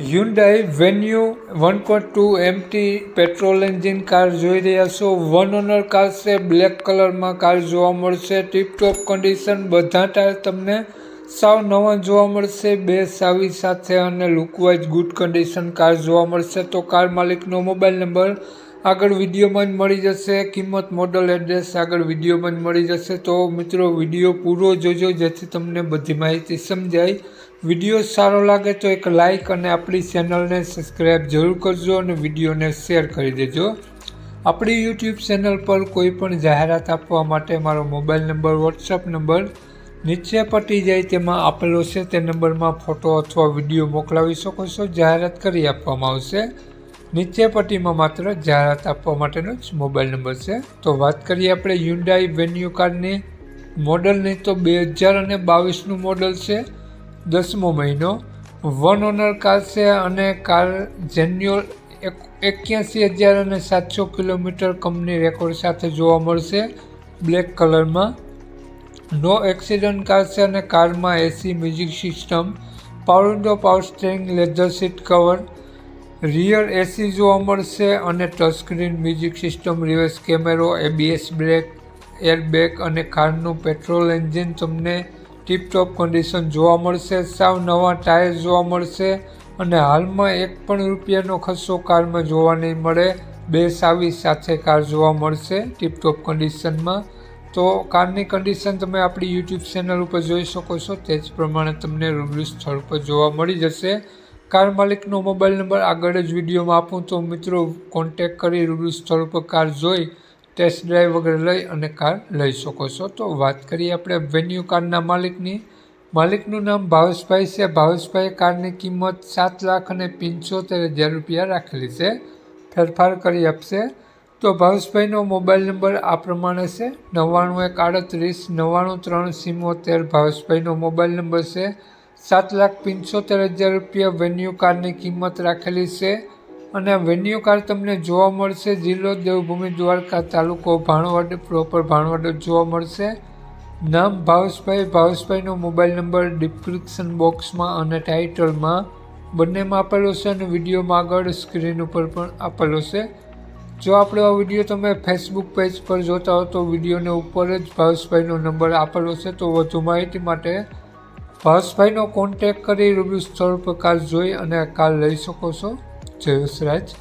Hyundai Venue one point two MT petrol engine car જોઈ રહ્યા છો. વન ઓનર કાર છે બ્લેક કલરમાં કાર જોવા મળશે. ટીપટોપ કન્ડિશન બધા ટાયર તમને સાવ નવા જોવા મળશે. બે સાવી સાથે અને લુકવાઇઝ ગુડ કન્ડિશન કાર જોવા મળશે. તો કાર માલિકનો મોબાઈલ નંબર આગળ વિડીયોમાં જ મળી જશે. કિંમત મોડલ એડ્રેસ આગળ વિડીયોમાં જ મળી જશે. તો મિત્રો વીડિયો પૂરો જોજો, જેથી તમને બધી માહિતી સમજાય. વીડિયો સારો લાગે તો એક લાઇક અને આપણી ચેનલને સબસ્ક્રાઈબ જરૂર કરજો અને વિડીયોને શેર કરી દેજો. આપણી યુટ્યુબ ચેનલ પર કોઈ પણ જાહેરાત આપવા માટે મારો મોબાઈલ નંબર વોટ્સઅપ નંબર નીચે પટી જાય તેમાં આપેલો છે. તે નંબરમાં ફોટો અથવા વીડિયો મોકલાવી શકો છો. જાહેરાત કરી આપવામાં આવશે. નીચે પટ્ટીમાં માત્ર જાહેરાત આપવા માટેનો જ મોબાઈલ નંબર છે. તો વાત કરીએ આપણે યુન્ડાઈ વેન્યુ કારની મોડલની તો બે હજાર અને બાવીસનું મોડલ છે. દસમો મહિનો. વન ઓનર કાર છે અને કાર જેન્યુઅલ એક્યાસી હજાર અને સાતસો કિલોમીટર કંપની રેકોર્ડ સાથે જોવા મળશે બ્લેક કલરમાં નો એક્સિડન્ટ કાર છે અને કારમાં AC music system power window power steering leather seat cover rear AC જોવા મળશે અને ટચસ્ક્રીન મ્યુઝિક સિસ્ટમ, રિવર્સ કેમેરો, એબીએસ બ્રેક, એરબેગ અને કારનું પેટ્રોલ એન્જિન તમને ટીપટોપ કન્ડિશન જોવા મળશે, સાવ નવા ટાયર જોવા મળશે અને હાલમાં એક પણ રૂપિયાનો ખર્ચો કારમાં જોવા નહીં મળે, બે સાવી સાથે કાર જોવા મળશે ટીપટોપ કન્ડિશનમાં. તો કારની કન્ડિશન તમે આપણી યુટ્યુબ ચેનલ ઉપર જોઈ શકો છો, તે જ પ્રમાણે તમને રૂબરૂ સ્થળ પર જોવા મળી જશે. કાર માલિકનો મોબાઈલ નંબર આગળ જ વિડીયોમાં આપું તો મિત્રો કોન્ટેક કરી રૂબરૂ સ્થળ પર કાર જોઈ ટેસ્ટ ડ્રાઈવ વગેરે લઈ અને કાર લઈ શકો છો. તો વાત કરીએ આપણે વેન્યુ કારના માલિકની. માલિકનું નામ ભાવેશભાઈ છે. ભાવેશભાઈએ કારની કિંમત સાત લાખ અને પંચોતેર હજાર રૂપિયા રાખેલી છે. ફેરફાર કરી આપશે. તો ભાવેશભાઈનો મોબાઈલ નંબર આ પ્રમાણે છે. નવ્વાણું એક આડત્રીસ, નવ્વાણું ત્રણ સિમોતેર ભાવેશભાઈનો મોબાઈલ નંબર છે. સાત લાખ પંચોતેર હજાર રૂપિયા વેન્યુ કારની કિંમત રાખેલી છે અને આ વેન્યુ કાર તમને જોવા મળશે. જિલ્લો દેવભૂમિ દ્વારકા તાલુકો ભાણવડ પ્રોપર ભાણવડ જોવા મળશે. નામ ભાવેશભાઈ. ભાવેશભાઈનો મોબાઈલ નંબર ડિસ્ક્રિપ્શન બોક્સમાં અને ટાઇટલમાં બંનેમાં આપેલો છે અને વિડીયોમાં આગળ સ્ક્રીન ઉપર પણ આપેલો છે. જો આપણો આ વીડિયો તમે ફેસબુક પેજ પર જોતા હો તો વિડીયોને ઉપર જ ભાવેશભાઈનો નંબર આપેલો છે. તો વધુ માહિતી માટે ભાવેશભાઈનો કોન્ટેક કરી રૂબરૂ સ્થળ પર કાર જોઈ અને કાર લઈ શકો છો. જય વસરાજ